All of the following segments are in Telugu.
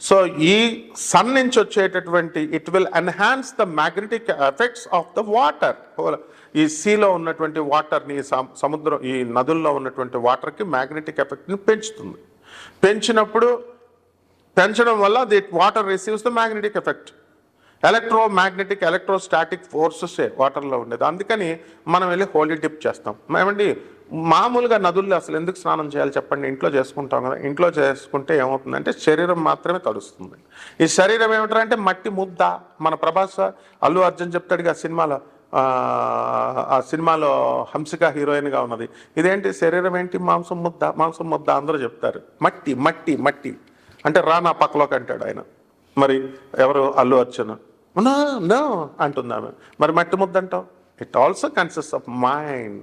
సో ఈ సన్ నుంచి వచ్చేటటువంటి it will enhance the magnetic effects of the water ఈ సీలో ఉన్నటువంటి వాటర్ని సముద్రం ఈ నదుల్లో ఉన్నటువంటి వాటర్కి మ్యాగ్నెటిక్ ఎఫెక్ట్ని పెంచుతుంది. పెంచినప్పుడు పెంచడం వల్ల the water receives the magnetic effect electro magnetic electrostatic forces వాటర్లో ఉండేది. అందుకని మనం వెళ్ళి హోలీ డిప్ చేస్తాం. ఏమండి మామూలుగా నదుల్లో అసలు ఎందుకు స్నానం చేయాలి చెప్పండి? ఇంట్లో చేసుకుంటాం కదా. ఇంట్లో చేసుకుంటే ఏమవుతుందంటే శరీరం మాత్రమే తడుస్తుంది ఈ శరీరం ఏమిటంటే మట్టి ముద్ద. మన ప్రభాస్ అల్లు అర్జున్ చెప్తాడు ఆ సినిమాలో ఆ, సినిమాలో హంసిక హీరోయిన్గా ఉన్నది. ఇదేంటి? శరీరం ఏంటి? మాంసం ముద్ద. మాంసం ముద్ద అందరూ చెప్తారు. మట్టి మట్టి మట్టి. అంటే రా నా పక్కలోకి అంటాడు ఆయన. మరి ఎవరు? అల్లు అర్జున్. నా అంటుంది ఆమె. మరి మట్టి ముద్ద అంటావు it also consist of mind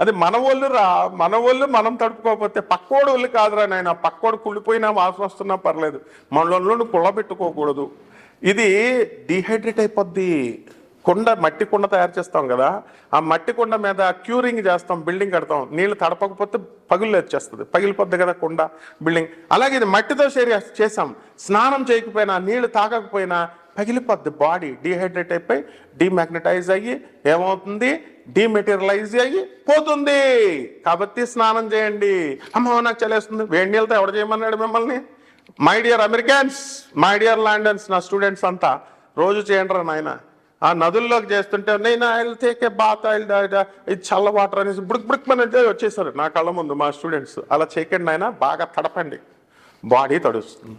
అది మన రా మన మనం తడుపుకోకపోతే పక్కోడు వాళ్ళు కాదురా నాయన. పక్కోడు కుళ్ళిపోయినా వాసన వస్తున్నా పర్లేదు. మన కుళ్ళబెట్టుకోకూడదు ఇది డీహైడ్రేట్ అయిపోద్ది. కుండ మట్టి కుండ తయారు చేస్తాం కదా. ఆ మట్టి కుండ మీద క్యూరింగ్ చేస్తాం బిల్డింగ్ కడతాం. నీళ్ళు తడపకపోతే పగులు వచ్చేస్తుంది పగిలిపోద్ది కదా కుండ బిల్డింగ్. అలాగే ఇది మట్టితో షేర్ చేసాం. స్నానం చేయకపోయినా నీళ్ళు తాగకపోయినా పగిలిపోద్ది బాడీ. డీహైడ్రేట్ అయిపోయి డిమాగ్నటైజ్ అయ్యి ఏమవుతుంది? డీమెటీరియలైజ్ అయ్యి పోతుంది. కాబట్టి స్నానం చేయండి. అమ్మ నాకు చలేస్తుంది. వేడి నీళ్ళతో ఎవడ చేయమన్నాడు మిమ్మల్ని? My dear Americans my dear Londons నా స్టూడెంట్స్ అంతా రోజు చేయండి రా నాయన. ఆ నదుల్లోకి చేస్తుంటే నేను ఐల్ తేకే బాత్ ఐల్ ఇది చల్ల వాటర్ అనేసి బుడుక్ బుడుక్ మన వచ్చేసారు నా కళ్ళ ముందు మా స్టూడెంట్స్ అలా చేయకండి ఆయన బాగా తడపండి. బాడీ తడుస్తుంది.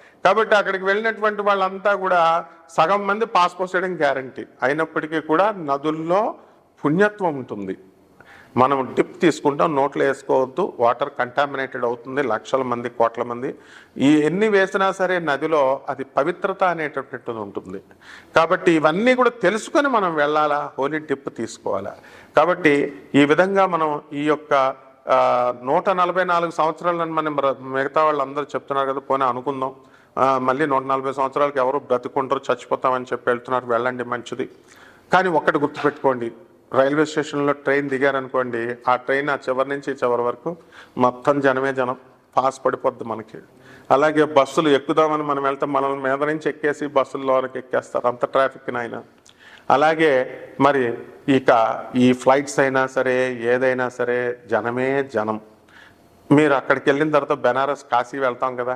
కాబట్టి అక్కడికి వెళ్ళినటువంటి వాళ్ళంతా కూడా సగం మంది పాస్ పోసేయడం గ్యారంటీ. అయినప్పటికీ కూడా నదుల్లో పుణ్యత్వం ఉంటుంది. మనం డిప్ తీసుకుంటాం నోట్లో వేసుకోవద్దు వాటర్ కంటామినేటెడ్ అవుతుంది లక్షల మంది కోట్ల మంది. ఈ ఎన్ని వేసినా సరే నదిలో అది పవిత్రత అనేటటువంటిది ఉంటుంది. కాబట్టి ఇవన్నీ కూడా తెలుసుకొని మనం వెళ్ళాలా హోలీ డిప్ తీసుకోవాలా? కాబట్టి ఈ విధంగా మనం ఈ యొక్క నూట నలభై నాలుగు సంవత్సరాలను మనం మిగతా వాళ్ళందరూ చెప్తున్నారు కదా పోనీ అనుకుందాం. మళ్ళీ నూట నలభై సంవత్సరాలకి ఎవరు బ్రతుకుంటారు చచ్చిపోతామని చెప్పి వెళ్తున్నారు వెళ్ళండి మంచిది. కానీ ఒక్కటి గుర్తుపెట్టుకోండి రైల్వే స్టేషన్లో ట్రైన్ దిగారనుకోండి ఆ ట్రైన్ ఆ చివరి నుంచి చివరి వరకు మొత్తం జనమే జనం పాస్ పడిపోద్ది మనకి. అలాగే బస్సులు ఎక్కుదామని మనం వెళ్తే మనల్ని మీద నుంచి ఎక్కేసి బస్సుల్లోకి ఎక్కేస్తారు అంత ట్రాఫిక్ నాయన. అలాగే మరి ఇక ఈ ఫ్లైట్స్ అయినా సరే ఏదైనా సరే జనమే జనం. మీరు అక్కడికి వెళ్ళిన తర్వాత బెనారస్ కాశీ వెళ్తాం కదా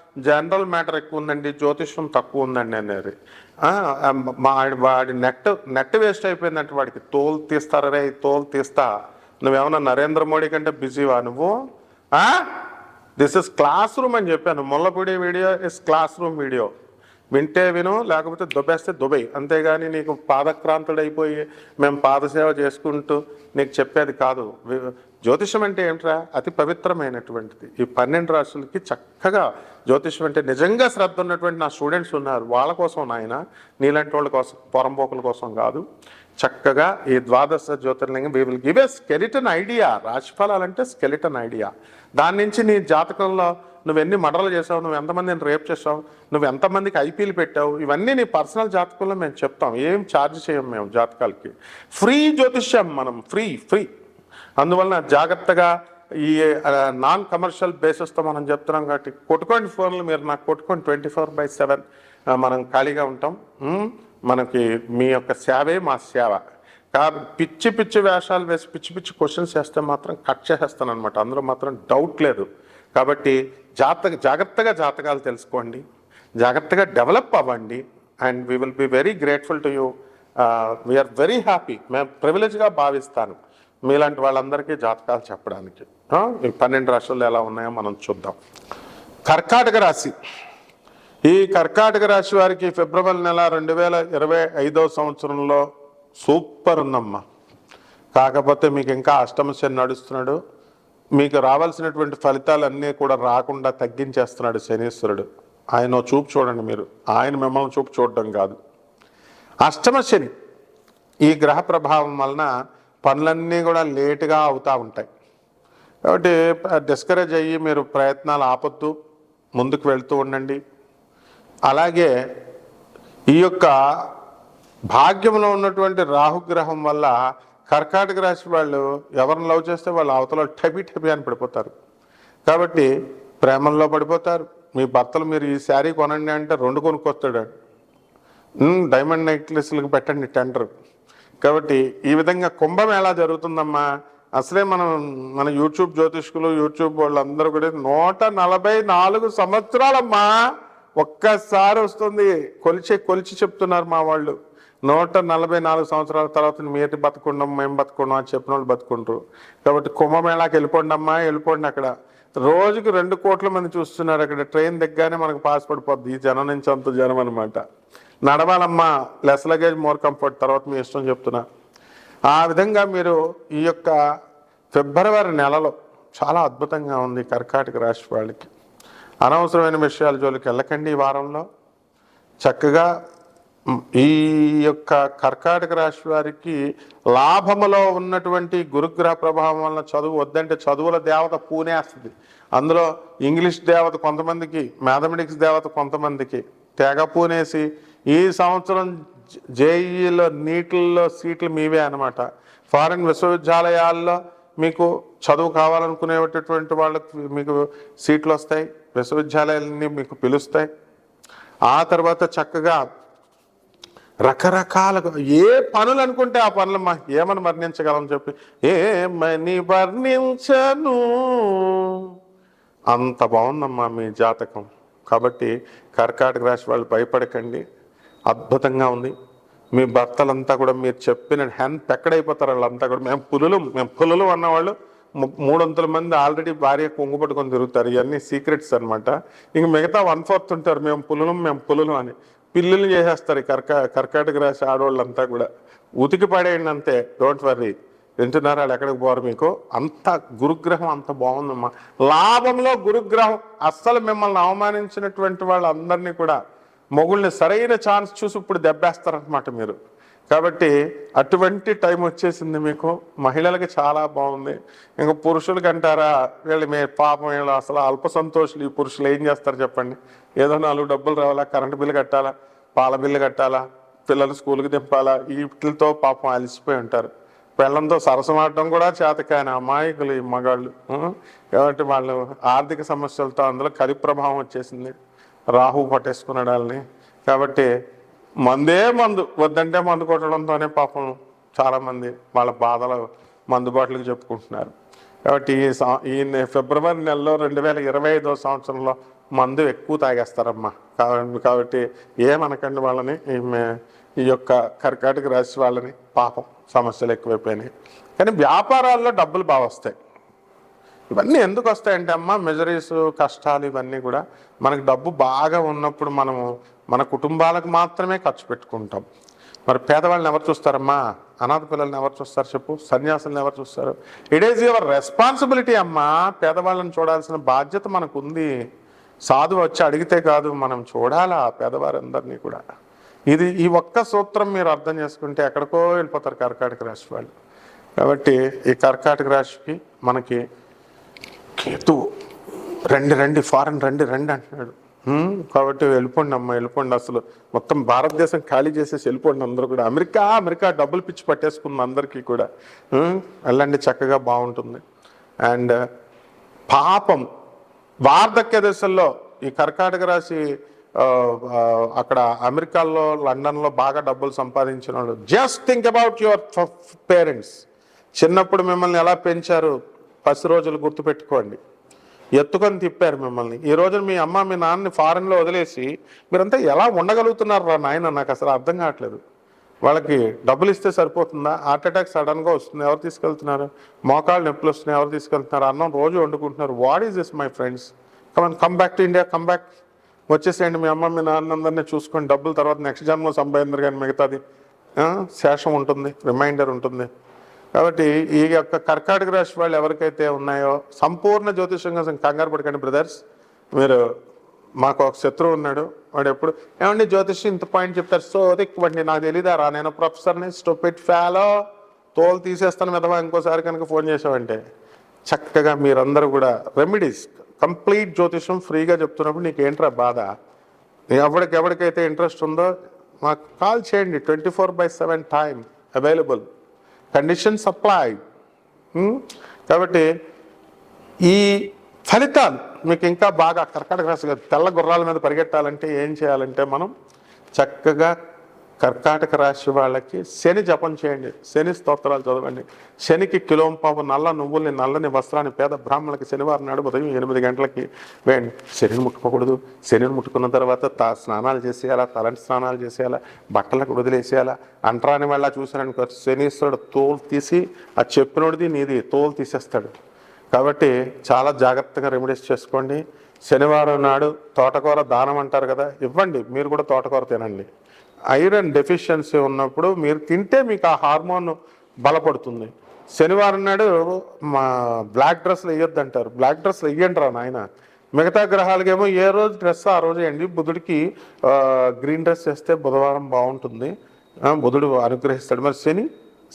జనరల్ మ్యాటర్ ఎక్కువ ఉందండి జ్యోతిష్యం తక్కువ ఉందండి అనేది మా వాడి నెట్ నెట్ వేస్ట్ అయిపోయిందంటే వాడికి తోలు తీస్తారే? తోలు తీస్తా. నువ్వేమన్నా నరేంద్ర మోడీ కంటే బిజీవా నువ్వు? దిస్ ఇస్ క్లాస్ రూమ్ అని చెప్పాను. Mullapudi video is class room video వింటే విను లేకపోతే దుబ్బేస్తే దుబై అంతేగాని నీకు పాదక్రాంతుడైపోయి మేము పాదసేవ చేసుకుంటూ నీకు చెప్పేది కాదు. జ్యోతిషం అంటే ఏంట్రా? అతి పవిత్రమైనటువంటిది. ఈ పన్నెండు రాష్ట్రాలకి చక్కగా జ్యోతిషం అంటే నిజంగా శ్రద్ధ ఉన్నటువంటి నా స్టూడెంట్స్ ఉన్నారు. వాళ్ళ కోసం నాయన నీలాంటి వాళ్ళ కోసం పొరంపోకుల కోసం కాదు. చక్కగా ఈ ద్వాదశ జ్యోతిర్లింగం we will give a skeleton idea రాశిఫలాలంటే skeleton idea దాని నుంచి నీ జాతకంలో నువ్వు ఎన్ని మర్డర్లు చేసావు నువ్వు ఎంతమందిని రేప్ చేసావు నువ్వు ఎంతమందికి ఐపీలు పెట్టావు ఇవన్నీ నీ పర్సనల్ జాతకంలో మేము చెప్తాం. ఏం ఛార్జ్ చేయం మేము జాతకాలకి? ఫ్రీ జ్యోతిష్యం మనం ఫ్రీ ఫ్రీ. అందువలన జాగ్రత్తగా ఈ నాన్ కమర్షియల్ బేసిస్తో మనం చెప్తున్నాం కాబట్టి కొట్టుకోండి ఫోన్లు మీరు నాకు కొట్టుకోండి ట్వంటీ ఫోర్ బై సెవెన్. మనం ఖాళీగా ఉంటాం. మనకి మీ యొక్క సేవే మా సేవ. కాబట్టి పిచ్చి పిచ్చి వేషాలు వేసి పిచ్చి పిచ్చి క్వశ్చన్స్ వేస్తే మాత్రం కట్ చేసేస్తాను అనమాట అందులో మాత్రం డౌట్ లేదు. కాబట్టి జాతక జాగ్రత్తగా జాతకాలు తెలుసుకోండి. జాగ్రత్తగా డెవలప్ అవ్వండి. And we will be very grateful to you. We are very happy. మేము ప్రివిలేజ్గా భావిస్తాను. మీలాంటి వాళ్ళందరికీ జాతకాలు చెప్పడానికి. పన్నెండు రాష్ట్రాలు ఎలా ఉన్నాయో మనం చూద్దాం. కర్కాటక రాశి. ఈ కర్కాటక రాశి వారికి ఫిబ్రవరి నెల రెండు వేల ఇరవై ఐదో సంవత్సరంలో సూపర్ ఉందమ్మా. కాకపోతే మీకు ఇంకా అష్టమ శని నడుస్తున్నాడు. మీకు రావాల్సినటువంటి ఫలితాలన్నీ కూడా రాకుండా తగ్గించేస్తున్నాడు శనీశ్వరుడు. ఆయన చూపు చూడండి మీరు. ఆయన మిమ్మల్ని చూపు చూడడం కాదు. అష్టమ శని ఈ గ్రహ ప్రభావం వలన పనులన్నీ కూడా లేటుగా అవుతూ ఉంటాయి. కాబట్టి డిస్కరేజ్ అయ్యి మీరు ప్రయత్నాలు ఆపొద్దు. ముందుకు వెళ్తూ ఉండండి. అలాగే ఈ యొక్క భాగ్యంలో ఉన్నటువంటి రాహుగ్రహం వల్ల కర్కాటక రాశి వాళ్ళు ఎవరిని లవ్ చేస్తే వాళ్ళు అవతల టపి టపి అని పడిపోతారు. కాబట్టి ప్రేమల్లో పడిపోతారు. మీ భర్తలు మీరు ఈ శారీ కొనండి అంటే రెండు కొనుక్కొస్తాడు డైమండ్ నెక్లెస్లకు పెట్టండి టెండర్ కాబట్టి ఈ విధంగా కుంభం ఎలా జరుగుతుందమ్మా? అసలే మనం మన యూట్యూబ్ జ్యోతిష్కులు యూట్యూబ్ వాళ్ళందరూ కూడా నూట నలభై నాలుగు సంవత్సరాలమ్మా ఒక్కసారి వస్తుంది. కొలిచే కొలిచి చెప్తున్నారు మా వాళ్ళు. నూట నలభై నాలుగు సంవత్సరాల తర్వాత మీరు బతుకుండం మేము బతుకుండం అని చెప్పిన వాళ్ళు బతుకుంటారు. కాబట్టి కుంభమేళాకి వెళ్ళిపోండి అమ్మా వెళ్ళిపోండి అక్కడ. రోజుకి రెండు కోట్ల మంది చూస్తున్నారు అక్కడ. ట్రైన్ దిగ్గానే మనకు పాస్ పడిపోద్ది. ఈ జనం నుంచి అంత జనం అనమాట నడవాలమ్మా. Less luggage more comfort. తర్వాత మీ ఇష్టం చెప్తున్నా. ఆ విధంగా మీరు ఈ యొక్క ఫిబ్రవరి నెలలో చాలా అద్భుతంగా ఉంది కర్కాటక రాశి వాళ్ళకి. అనవసరమైన విషయాల జోలికి వెళ్ళకండి ఈ వారంలో. చక్కగా ఈ యొక్క కర్కాటక రాశి వారికి లాభములో ఉన్నటువంటి గురుగ్రహ ప్రభావం వలన చదువు వద్దంటే చదువుల దేవత పూనేస్తుంది. అందులో ఇంగ్లీష్ దేవత కొంతమందికి మ్యాథమెటిక్స్ దేవత కొంతమందికి తెగ పూనేసి ఈ సంవత్సరం జేఈలో నీటిల్లో సీట్లు మీవే అనమాట ఫారిన్ విశ్వవిద్యాలయాల్లో మీకు చదువు కావాలనుకునేటటువంటి వాళ్ళకి మీకు సీట్లు వస్తాయి విశ్వవిద్యాలయాలన్నీ మీకు పిలుస్తాయి. ఆ తర్వాత చక్కగా రకరకాల ఏ పనులు అనుకుంటే ఆ పనులు మా ఏమని వర్ణించగలం చెప్పి? ఏమని వర్ణించను? అంత బాగుందమ్మా మీ జాతకం. కాబట్టి కర్కాటక రాశి వాళ్ళు భయపడకండి. అద్భుతంగా ఉంది. మీ భర్తలంతా కూడా మీరు చెప్పిన హ్యాండ్ పెక్కడైపోతారు వాళ్ళంతా కూడా. మేము పులులు మేము పులులు అన్నవాళ్ళు. ము- మూడొంతుల మంది ఆల్రెడీ భార్య కొంగు పట్టుకొని తిరుగుతారు. ఇవన్నీ సీక్రెట్స్ అనమాట ఇంక మిగతా వన్ ఫోర్త్ ఉంటారు. మేము పులులు మేము పులులు అని. పిల్లులు చేసేస్తారు కర్క కర్కా కర్కాటక రాశి ఆడవాళ్ళంతా కూడా. ఉతికి పడేయండి అంతే డోంట్ వర్రీ వింటున్నారా ఎక్కడికి పోరు మీకు? అంత గురుగ్రహం అంత బాగుందమ్మా. లాభంలో గురుగ్రహం. అస్సలు మిమ్మల్ని అవమానించినటువంటి వాళ్ళందరినీ కూడా మొగుల్ని సరైన ఛాన్స్ చూసి ఇప్పుడు దెబ్బేస్తారనమాట మీరు. కాబట్టి అటువంటి టైం వచ్చేసింది మీకు. మహిళలకి చాలా బాగుంది. ఇంకా పురుషులకి అంటారా వీళ్ళు మీ పాపం వీళ్ళు అసలు అల్ప సంతోషులు ఈ పురుషులు ఏం చేస్తారు చెప్పండి. ఏదో నాలుగు డబ్బులు రావాలా కరెంటు బిల్లు కట్టాలా పాల బిల్లు కట్టాలా పిల్లలు స్కూల్కి దింపాలా వీటితో పాపం అలసిపోయి ఉంటారు. పిల్లలతో సరసమాడటం కూడా చేతకాని అమాయకులు ఈ మగాళ్ళు. కాబట్టి వాళ్ళు ఆర్థిక సమస్యలతో అందులో కలి ప్రభావం వచ్చేసింది. రాహు పట్టేసుకున్నాడు వాళ్ళని. కాబట్టి మందే మందు వద్దంటే మందు కొట్టడంతోనే పాపం చాలామంది వాళ్ళ బాధలు మందు బాటలకు చెప్పుకుంటున్నారు. కాబట్టి ఈ సం- ఈ ఫిబ్రవరి నెలలో రెండు వేల ఇరవై ఐదో సంవత్సరంలో మందు ఎక్కువ తాగేస్తారమ్మా. కాబట్టి ఏమనకండి వాళ్ళని ఈ యొక్క కర్కాటక రాశి వాళ్ళని పాపం సమస్యలు ఎక్కువైపోయినాయి. కానీ వ్యాపారాల్లో డబ్బులు బాగా వస్తాయి. ఇవన్నీ ఎందుకు వస్తాయంటే అమ్మ మెజరీస్ కష్టాలు ఇవన్నీ కూడా మనకు డబ్బు బాగా ఉన్నప్పుడు మనము మన కుటుంబాలకు మాత్రమే ఖర్చు పెట్టుకుంటాం. మరి పేదవాళ్ళని ఎవరు చూస్తారమ్మా? అనాథ పిల్లల్ని ఎవరు చూస్తారు చెప్పు? సన్యాసులను ఎవరు చూస్తారు? ఇట్ ఈజ్ యువర్ రెస్పాన్సిబిలిటీ అమ్మా పేదవాళ్ళని చూడాల్సిన బాధ్యత మనకు ఉంది సాధు వచ్చి అడిగితే కాదు మనం చూడాలా పేదవారందరినీ కూడా? ఇది ఈ ఒక్క సూత్రం మీరు అర్థం చేసుకుంటే ఎక్కడికో వెళ్ళిపోతారు కర్కాటక రాశి వాళ్ళు. కాబట్టి ఈ కర్కాటక రాశికి మనకి కేతు రండి రండి ఫారెన్ రండి రండి అంటున్నాడు. కాబట్టి వెళ్ళిపోండి అమ్మ వెళ్ళిపోండి అసలు. మొత్తం భారతదేశం ఖాళీ చేసేసి వెళ్ళిపోండి అందరూ కూడా. అమెరికా అమెరికా డబ్బులు పిచ్చి పట్టేసుకుంది అందరికీ కూడా. వెళ్ళండి చక్కగా బాగుంటుంది. అండ్ పాపం వార్ధక్య దశల్లో ఈ కర్కాటక రాశి అక్కడ అమెరికాలో లండన్లో బాగా డబ్బులు సంపాదించిన వాళ్ళు. Just think about your parents చిన్నప్పుడు మిమ్మల్ని ఎలా పెంచారు? పసి రోజులు గుర్తుపెట్టుకోండి. ఎత్తుకొని తిప్పారు మిమ్మల్ని. ఈ రోజు మీ అమ్మ మీ నాన్నని ఫారెన్లో వదిలేసి మీరంతా ఎలా ఉండగలుగుతున్నారు రా నాయన? నాకు అసలు అర్థం కావట్లేదు. వాళ్ళకి డబ్బులు ఇస్తే సరిపోతుందా? హార్ట్ అటాక్ సడన్గా వస్తుంది. ఎవరు తీసుకెళ్తున్నారు? మోకాళ్ళు నొప్పులు వస్తున్నాయి. ఎవరు తీసుకెళ్తున్నారు? అన్నం రోజు వండుకుంటున్నారు. What is this my friends come on come back to India come back వచ్చేసేయండి మీ అమ్మ మీ నాన్నందరినీ చూసుకొని డబ్బులు తర్వాత నెక్స్ట్ జన్మ సంపాదించారు కానీ మిగతాది. శేషం ఉంటుంది రిమైండర్ ఉంటుంది. కాబట్టి ఈ యొక్క కర్కాటక రాశి వాళ్ళు ఎవరికైతే ఉన్నాయో సంపూర్ణ జ్యోతిషం కోసం కంగారు పడకండి బ్రదర్స్ మీరు మాకు ఒక శత్రువు ఉన్నాడు వాడు ఎప్పుడు ఏమండి జ్యోతిషం ఇంత పాయింట్ చెప్తారు. సో దిక్కువండి నాకు తెలియదారా నేను ప్రొఫెసర్ని స్టోపిట్ ఫాలో తోలు తీసేస్తాను విధవా ఇంకోసారి కనుక ఫోన్ చేసావంటే చక్కగా మీరందరూ కూడా రెమెడీస్ కంప్లీట్ జ్యోతిషం ఫ్రీగా చెప్తున్నప్పుడు నీకు ఏంట్రా బాధ? ఎవరికి ఎవరికైతే ఇంట్రెస్ట్ ఉందో మాకు కాల్ చేయండి. Twenty four by seven time available condition supply hmm? కాబట్టి ఈ ఫలితాలు మీకు ఇంకా బాగా కర్కాటక రాశి తెల్ల గుర్రాల మీద పరిగెట్టాలంటే ఏం చేయాలంటే మనం చక్కగా కర్కాటక రాశి వాళ్ళకి శని జపం చేయండి. శని స్తోత్రాలు చదవండి. శనికి కిలోంపావు నల్ల నువ్వుల్ని నల్లని వస్త్రాన్ని పేద బ్రాహ్మణులకి శనివారం నాడు ఉదయం ఎనిమిది గంటలకి వేయండి. శనిని ముట్టుకోకూడదు. శనిని ముట్టుకున్న తర్వాత తా స్నానాలు చేసేయాలా? తలంటి స్నానాలు చేసేయాలా? బట్టలకు వదిలేసేయాలా? అంటరాని వాళ్ళ చూసారనుకో శనీశ్వరుడు తోలు తీసి ఆ చెప్పినోడిది నీది తోలు తీసేస్తాడు. కాబట్టి చాలా జాగ్రత్తగా రెమెడీస్ చేసుకోండి. శనివారం నాడు తోటకూర దానం అంటారు కదా ఇవ్వండి. మీరు కూడా తోటకూర తినండి. ఐరన్ డెఫిషియన్సీ ఉన్నప్పుడు మీరు తింటే మీకు ఆ హార్మోన్ బలపడుతుంది. శనివారం నాడు మా బ్లాక్ డ్రెస్లు వేయొద్దు అంటారు బ్లాక్ డ్రెస్లు వేయండి రా నాయన. మిగతా గ్రహాలకేమో ఏ రోజు డ్రెస్ ఆ రోజు వేయండి బుధుడికి గ్రీన్ డ్రెస్ వేస్తే బుధవారం బాగుంటుంది. బుధుడు అనుగ్రహిస్తాడు. మరి శని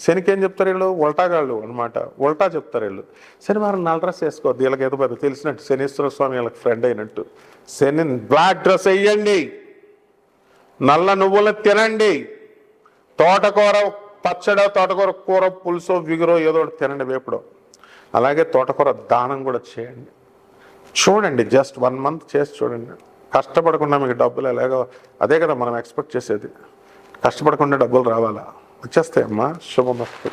శనికి ఏం చెప్తారు వీళ్ళు? ఉల్టాగాళ్ళు అనమాట ఉల్టా చెప్తారు వీళ్ళు. శనివారం నల్ల డ్రెస్ వేసుకోవద్దు. వీళ్ళకి ఏదో పెద్ద తెలిసినట్టు శనీశ్వర స్వామి వీళ్ళకి ఫ్రెండ్ అయినట్టు. శని బ్లాక్ డ్రెస్ వేయండి. నల్ల నువ్వులు తినండి. తోటకూర పచ్చడ తోటకూర కూర పులుసో విగురో ఏదో ఒకటి తినండి వేపుడు. అలాగే తోటకూర దానం కూడా చేయండి. చూడండి జస్ట్ వన్ మంత్ చేసి చూడండి. కష్టపడకుండా మీకు డబ్బులు ఎలాగో అదే కదా మనం ఎక్స్పెక్ట్ చేసేది. కష్టపడకుండా డబ్బులు రావాలా? వచ్చేస్తాయమ్మా. శుభమస్తు.